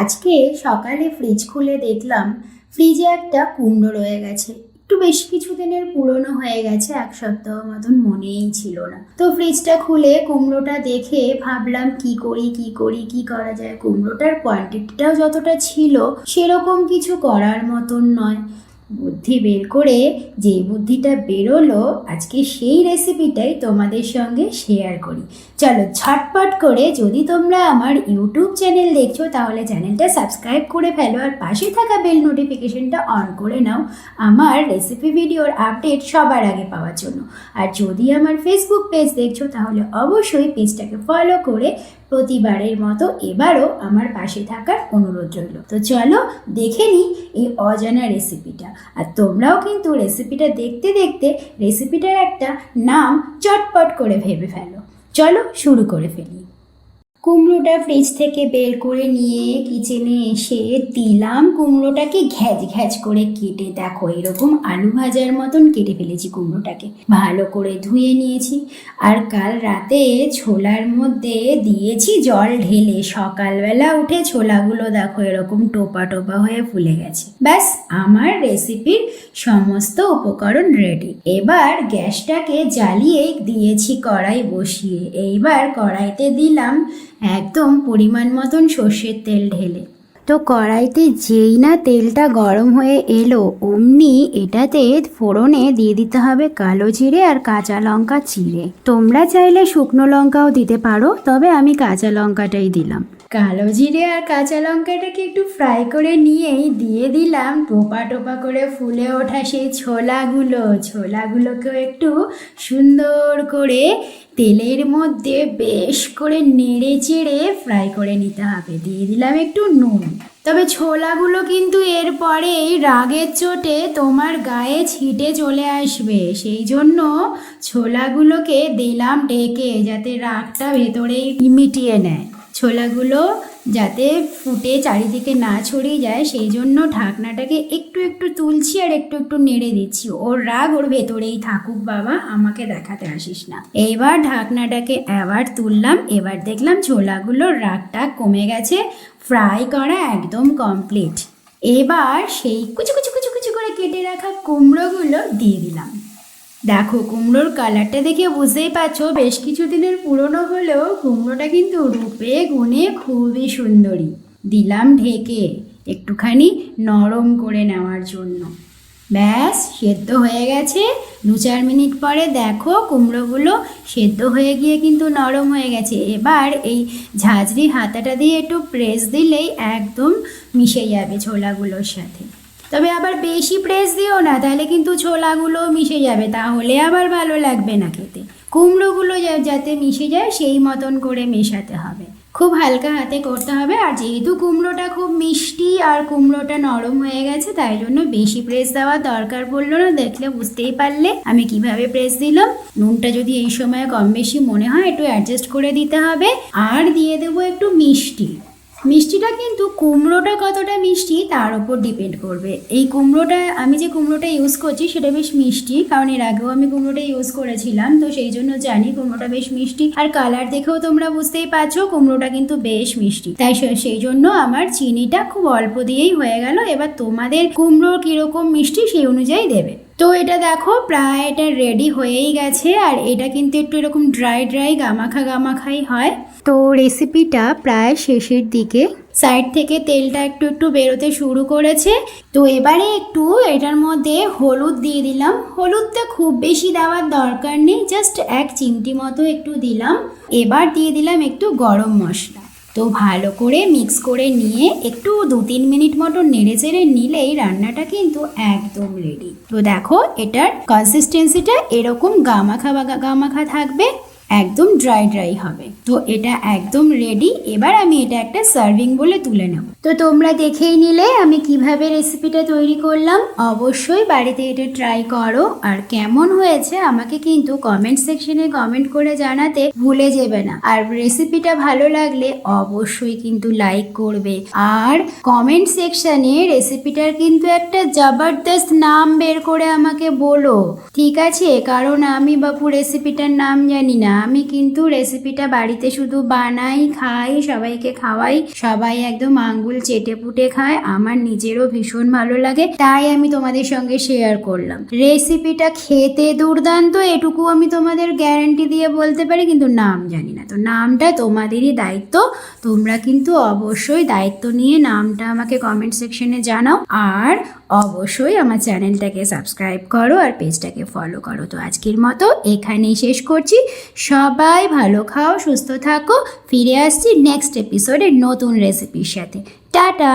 আজকে সকালে ফ্রিজ খুলে দেখলাম ফ্রিজে একটা কুমড়ো রয়ে গেছে। একটু বেশ কিছুদিনের পুরনো হয়ে গেছে, এক সপ্তাহ মতন মনেই ছিল না। তো ফ্রিজটা খুলে কুমড়োটা দেখে ভাবলাম, কি করি কি করি, কি করা যায়? কুমড়োটার কোয়ান্টিটিটাও যতটা ছিল, সেরকম কিছু করার মতন নয়। বুদ্ধি বের করে যে বুদ্ধিটা বেরোলো, আজকে সেই রেসিপিটাই তোমাদের সঙ্গে শেয়ার করি। চলো ঝটপট করে যদি তোমরা আমার ইউটিউব চ্যানেল দেখছ, তাহলে চ্যানেলটা সাবস্ক্রাইব করে ফেলো আর পাশে থাকা বেল নোটিফিকেশনটা অন করে নাও আমার রেসিপি ভিডিওর আপডেট সবার আগে পাওয়ার জন্য। আর যদি আমার ফেসবুক পেজ দেখছ, তাহলে অবশ্যই পেজটাকে ফলো করে প্রতিবারের মতো এবারও আমার পাশে থাকার অনুরোধ রইল। তো চলো দেখে নিই এই অজানা রেসিপিটা আর তোমরাও কিন্তু রেসিপিটা দেখতে দেখতে রেসিপিটার একটা নাম চটপট করে ভেবে ফেলো। চলো শুরু করে ফেলি। কুমড়োটা ফ্রিজ থেকে বের করে নিয়ে কিচেনে এসে দিলাম। কুমড়োটাকে ঘ্যাচ ঘ্যাচ করে কেটে, দেখো এরকম আলু ভাজার মতন কেটে ফেলেছি কুমড়োটাকে। ভালো করে ধুয়ে নিয়েছি। আর কাল রাতে ছোলার মধ্যে দিয়েছি জল ঢেলে। সকালবেলা উঠে ছোলাগুলো দেখো এরকম টোপা টোপা হয়ে ফুলে গেছে। ব্যাস, আমার রেসিপির সমস্ত উপকরণ রেডি এবার গ্যাসটাকে জ্বালিয়ে দিয়েছি কড়াই বসিয়ে। এইবার কড়াইতে দিলাম একদম পরিমাণ মতন সর্ষের তেল ঢেলে। তো কড়াইতে যেই না তেলটা গরম হয়ে এলো, অমনি এটাতে ফোড়নে দিয়ে দিতে হবে কালো জিরে আর কাঁচা লঙ্কা চিরে তোমরা চাইলে শুকনো লঙ্কাও দিতে পারো, তবে আমি কাঁচা লঙ্কাটাই দিলাম। কালো জিরে আর কাঁচা লঙ্কাটাকে একটু ফ্রাই করে নিয়েই দিয়ে দিলাম। টোপা টোপা করে ফুলে ওঠা সেই ছোলাগুলো। ছোলাগুলোকেও একটু সুন্দর করে তেলের মধ্যে বেশ করে নেড়ে চেড়ে ফ্রাই করে নিতে হবে। দিয়ে দিলাম একটু নুন। তবে ছোলাগুলো কিন্তু এরপরেই রাগের চোটে তোমার গায়ে ছিটে চলে আসবে। সেই জন্য ছোলাগুলোকে দিলাম ডেকে যাতে রাগটা ভেতরেই মিটিয়ে নেয়। ছোলাগুলো যাতে ফুটে চারিদিকে না ছড়িয়ে যায়, সেই জন্য ঢাকনাটাকে একটু একটু তুলছি আর একটু একটু নেড়ে দিচ্ছি। ওর রাগ ওর ভেতরেই থাকুক বাবা, আমাকে দেখাতে আসিস না। এইবার ঢাকনাটাকে আবার তুললাম, এবার দেখলাম ছোলাগুলোর রাগটা কমে গেছে, ফ্রাই করা একদম কমপ্লিট। এবার সেই কুচু কুচু কুচু কুচু করে কেটে রাখা কুমড়োগুলো দিয়ে দিলাম। দেখো, কুমড়োর কালারটা দেখে বুঝতেই পারছ, বেশ কিছুদিনের পুরনো হলেও কুমড়োটা কিন্তু রূপে, গুণে খুবই সুন্দরী। দিলাম ঢেকে, একটুখানি নরম করে নেওয়ার জন্য। ব্যাস, সেদ্ধ হয়ে গেছে। দু চার মিনিট পরে দেখো, কুমড়োগুলো সেদ্ধ হয়ে গিয়ে কিন্তু নরম হয়ে গেছে। এবার এই ঝাঁঝরি হাতাটা দিয়ে একটু প্রেস দিলেই একদম মিশে যাবে ছোলাগুলোর সাথে। তবে আবার বেশি প্রেস দিও না, তাহলে কিন্তু ছোলাগুলো মিশে যাবে, তাহলে আবার ভালো লাগবে না খেতে। কুমড়োগুলো যাতে মিশে যায়, সেই মতন করে মেশাতে হবে। খুব হালকা হাতে করতে হবে, আর যেহেতু কুমড়োটা খুব মিষ্টি আর কুমড়োটা নরম হয়ে গেছে, তাই জন্য বেশি প্রেস দেওয়ার দরকার পড়ল না। দেখলে বুঝতেই পারলে আমি কীভাবে প্রেস দিলাম। নুনটা যদি এই সময় কম বেশি মনে হয়, একটু অ্যাডজাস্ট করে দিতে হবে। আর দিয়ে দেবো একটু মিষ্টি। মিষ্টিটা কিন্তু কুমড়োটা কতটা মিষ্টি, তার উপর ডিপেন্ড করবে। এই কুমড়োটা, আমি যে কুমড়োটা ইউজ করছি, সেটা বেশ মিষ্টি, কারণ এর আগেও আমি কুমড়োটা ইউজ করেছিলাম, তো সেই জন্য জানি কুমড়োটা বেশ মিষ্টি। আর কালার দেখেও তোমরা বুঝতেই পারছ, কুমড়োটা কিন্তু বেশ মিষ্টি। তাই সেই জন্য আমার চিনিটা খুব অল্প দিয়েই হয়ে গেল, এবার তোমাদের কুমড়ো কীরকম মিষ্টি সেই অনুযায়ী দেবে। তো এটা দেখো, প্রায় এটা রেডি হয়েই গেছে। আর এটা কিন্তু একটু এরকম ড্রাই ড্রাই গামাখা, গামাখাই হয়। তো রেসিপিটা প্রায় শেষের দিকে। সাইড থেকে তেলটা একটু একটু বেরোতে শুরু করেছে। তো এবারে একটু এটার মধ্যে হলুদ দিয়ে দিলাম। হলুদটা খুব বেশি দেওয়ার দরকার নেই জাস্ট এক চিমটি মতো একটু দিলাম। এবার দিয়ে দিলাম একটু গরম মশলা। তো ভালো করে মিক্স করে নিয়ে একটু দু তিন মিনিট মতো নেড়ে চেড়ে নিলেই রান্নাটা কিন্তু একদম রেডি তো দেখো, এটার কনসিস্টেন্সিটা এরকম গামাখা বা গামাখা থাকবে। একদম ড্রাই ড্রাই হবে। তো এটা একদম রেডি এবার আমি এটা একটা সার্ভিং বলে তুলে নেব। তো তোমরা দেখেই নিলে আমি কীভাবে রেসিপিটা তৈরি করলাম। অবশ্যই বাড়িতে এটা ট্রাই করো। আর কেমন হয়েছে আমাকে কিন্তু কমেন্ট সেকশনে কমেন্ট করে জানাতে ভুলে যাবে না। আর রেসিপিটা ভালো লাগলে অবশ্যই কিন্তু লাইক করবে। আর কমেন্ট সেকশনে রেসিপিটার কিন্তু একটা জবরদস্ত নাম বের করে আমাকে বলো। ঠিক আছে? কারণ আমি বাপু রেসিপিটার নাম জানি না। আমি কিন্তু রেসিপিটা বাড়িতে শুধু বানাই, খাই, সবাইকে খাওয়াই। সবাই একদম আঙ্গুল চেটে পুটে খায়। আমার নিজেরও ভীষণ ভালো লাগে, তাই আমি তোমাদের সঙ্গে শেয়ার করলাম। রেসিপিটা খেতে দুর্দান্ত এটুকু আমি তোমাদের গ্যারান্টি দিয়ে বলতে পারি, কিন্তু নাম জানি না। তো নামটা তোমাদেরই দায়িত্ব, তোমরা কিন্তু অবশ্যই দায়িত্ব নিয়ে নামটা আমাকে কমেন্ট সেকশনে জানাও। আর অবশ্যই আমার চ্যানেলটাকে সাবস্ক্রাইব করো আর পেজটাকে ফলো করো। তো আজকের মতো এখানেই শেষ করছি। সবাই ভালো খাও সুস্থ থাকো। ফিরে আসছি নেক্সট এপিসোডের নতুন রেসিপির সাথে। টাটা!